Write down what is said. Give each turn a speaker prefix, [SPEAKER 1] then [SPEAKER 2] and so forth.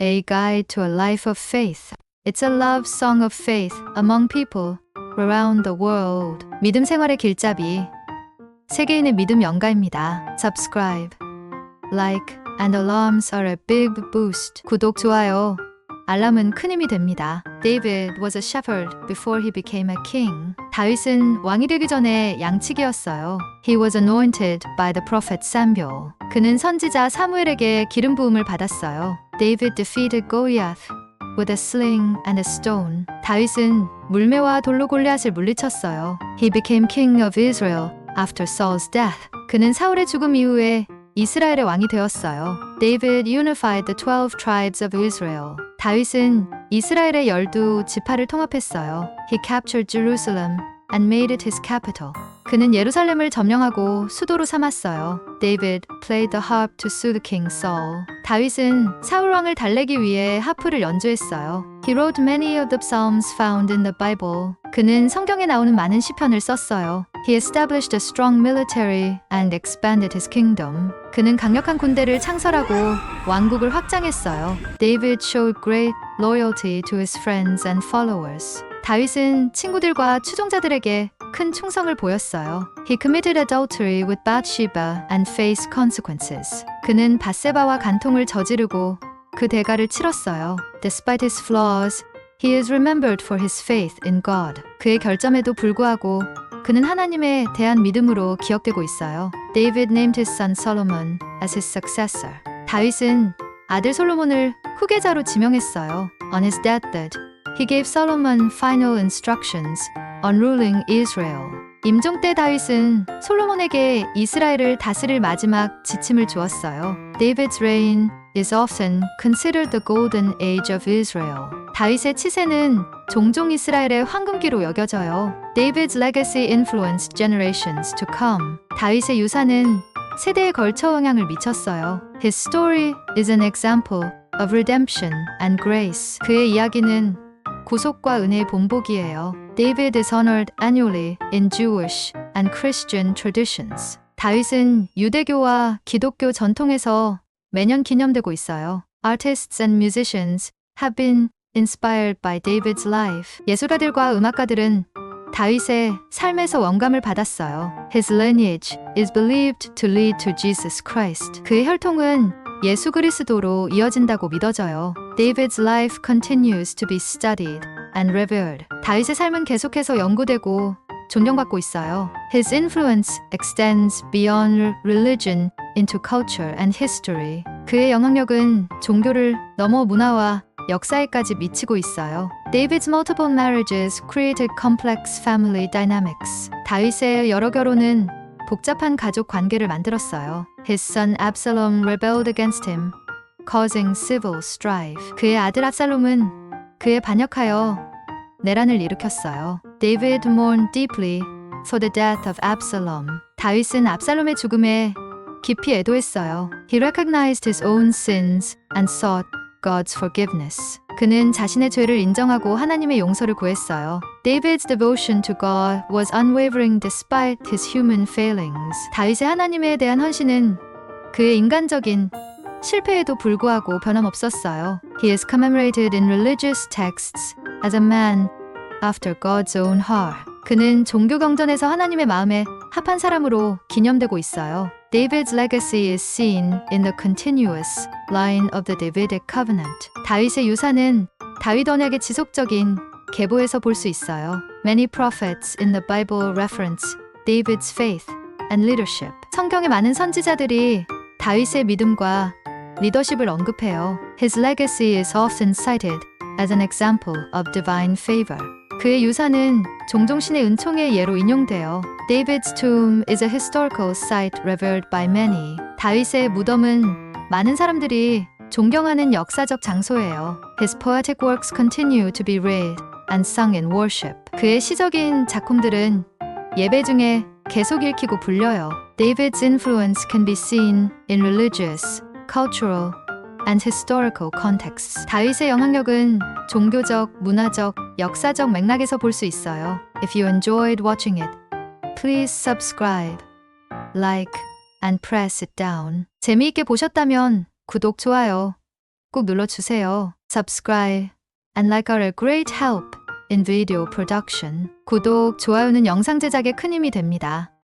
[SPEAKER 1] A Guide to a Life of Faith. It's a love song of faith among people around the world. 믿음 생활의 길잡이. 세계인의 믿음 연가입니다. Subscribe, like, and alarms are a big boost. 구독, 좋아요. 알람은 큰 힘이 됩니다. David was a shepherd before he became a king. 다윗은 왕이 되기 전에 양치기였어요. He was anointed by the prophet Samuel. 그는 선지자 사무엘에게 기름 부음을 받았어요. David defeated Goliath with a sling and a stone. 다윗은 물매와 돌로 골리앗을 물리쳤어요. He became king of Israel after Saul's death. 그는 사울의 죽음 이후에 이스라엘의 왕이 되었어요. David unified the 12 tribes of Israel. 다윗은 이스라엘의 열두 지파를 통합했어요. He captured Jerusalem and made it his capital. 그는 예루살렘을 점령하고 수도로 삼았어요. David played the harp to soothe King Saul. 다윗은 사울 왕을 달래기 위해 하프를 연주했어요. He wrote many of the psalms found in the Bible. 그는 성경에 나오는 많은 시편을 썼어요. He established a strong military and expanded his kingdom. 그는 강력한 군대를 창설하고 왕국을 확장했어요. David showed great loyalty to his friends and followers. 다윗은 친구들과 추종자들에게 큰 충성을 보였어요. He committed adultery with Bathsheba and faced consequences. 그는 바세바와 간통을 저지르고 그 대가를 치렀어요. Despite his flaws, he is remembered for his faith in God. 그의 결점에도 불구하고 그는 하나님에 대한 믿음으로 기억되고 있어요. David named his son Solomon as his successor. 다윗은 아들 솔로몬을 후계자로 지명했어요. On his deathbed, he gave Solomon final instructions on ruling Israel. 임종 때 다윗은 솔로몬에게 이스라엘을 다스릴 마지막 지침을 주었어요. David's reign is often considered the golden age of Israel. 다윗의 치세는 종종 이스라엘의 황금기로 여겨져요. David's legacy influenced generations to come. 다윗의 유산은 세대에 걸쳐 영향을 미쳤어요. His story is an example of redemption and grace. 그의 이야기는 구속과 은혜의 본보기예요. David is honored annually in Jewish and Christian traditions. 다윗은 유대교와 기독교 전통에서 매년 기념되고 있어요. Artists and musicians have been inspired by David's life. 예술가들과 음악가들은 다윗의 삶에서 원감을 받았어요. His lineage is believed to lead to Jesus Christ. 그의 혈통은 예수 그리스도로 이어진다고 믿어져요. David's life continues to be studied and revered. 다윗의 삶은 계속해서 연구되고 존경받고 있어요. His influence extends beyond religion into culture and history. 그의 영향력은 종교를 넘어 문화와 역사에까지 미치고 있어요. David's multiple marriages created complex family dynamics. 다윗의 여러 결혼은 복잡한 가족 관계를 만들었어요. His son Absalom rebelled against him, causing civil strife. 그의 아들 압살롬은 그에 반역하여 내란을 일으켰어요. David mourned deeply for the death of Absalom. 다윗은 압살롬의 죽음에 깊이 애도했어요. He recognized his own sins and sought God's forgiveness. 그는 자신의 죄를 인정하고 하나님의 용서를 구했어요. David's devotion to God was unwavering despite his human failings. 다윗의 하나님에 대한 헌신은 그의 인간적인 실패에도 불구하고 변함없었어요. He is commemorated in religious texts as a man after God's own heart. 그는 종교 경전에서 하나님의 마음에 합한 사람으로 기념되고 있어요. David's legacy is seen in the continuous line of the Davidic covenant. 다윗의 유산은 다윗 언약의 지속적인 계보에서 볼 수 있어요. Many prophets in the Bible reference David's faith and leadership. 성경의 많은 선지자들이 다윗의 믿음과 리더십을 언급해요. His legacy is often cited as an example of divine favor. 그의 유산은 종종 신의 은총의 예로 인용돼요. David's tomb is a historical site revered by many. 다윗의 무덤은 많은 사람들이 존경하는 역사적 장소예요. His poetic works continue to be read and sung in worship. 그의 시적인 작품들은 예배 중에 계속 읽히고 불려요. David's influence can be seen in religious, cultural, and historical contexts. 다윗의 영향력은 종교적, 문화적, 역사적 맥락에서 볼 수 있어요. If you enjoyed watching it, please subscribe, like, and press it down. 재미있게 보셨다면 구독, 좋아요 꼭 눌러주세요. Subscribe and like are a great help in video production. 구독, 좋아요는 영상 제작에 큰 힘이 됩니다.